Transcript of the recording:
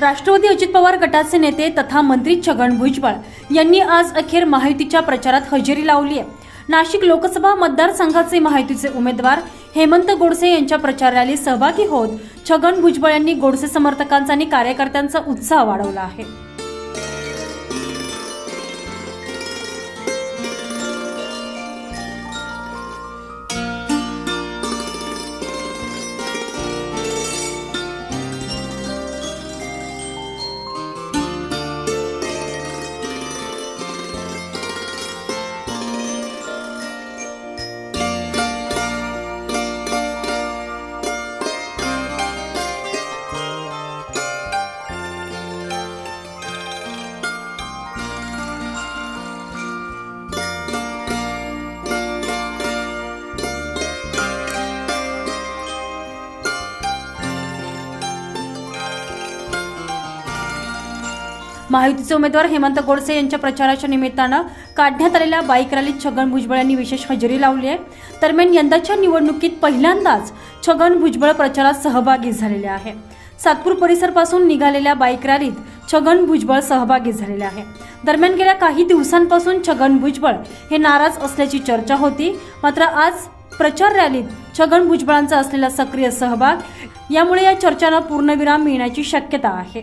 राष्ट्रवादी अजित पवार गटाचे नेते तथा मंत्री छगन भुजबळ यांनी आज अखेर महायुतीच्या प्रचारात हजेरी लावली आहे नाशिक लोकसभा मतदारसंघाचे महायुतीचे उमेदवार हेमंत गोडसे यांच्या प्रचार रॅलीत सहभागी होत छगन भुजबळ यांनी गोडसे समर्थकांचा आणि कार्यकर्त्यांचा उत्साह वाढवला आहे. महायुतीचे उमेदवार हेमंत गोडसे यांच्या प्रचाराच्या निमित्तानं काढण्यात आलेल्या बाईक रॅलीत छगन भुजबळ यांनी विशेष हजेरी लावली आहे. दरम्यान यंदाच्या निवडणुकीत पहिल्यांदाच छगन भुजबळ प्रचारात सहभागी झालेले आहे. सातपूर परिसरपासून निघालेल्या बाईक रॅलीत छगन भुजबळ सहभागी झालेले आहे. दरम्यान गेल्या काही दिवसांपासून छगन भुजबळ हे नाराज असल्याची चर्चा होती. मात्र आज प्रचार रॅलीत छगन भुजबळांचा असलेला सक्रिय सहभाग यामुळे या चर्चांना पूर्णविराम मिळण्याची शक्यता आहे.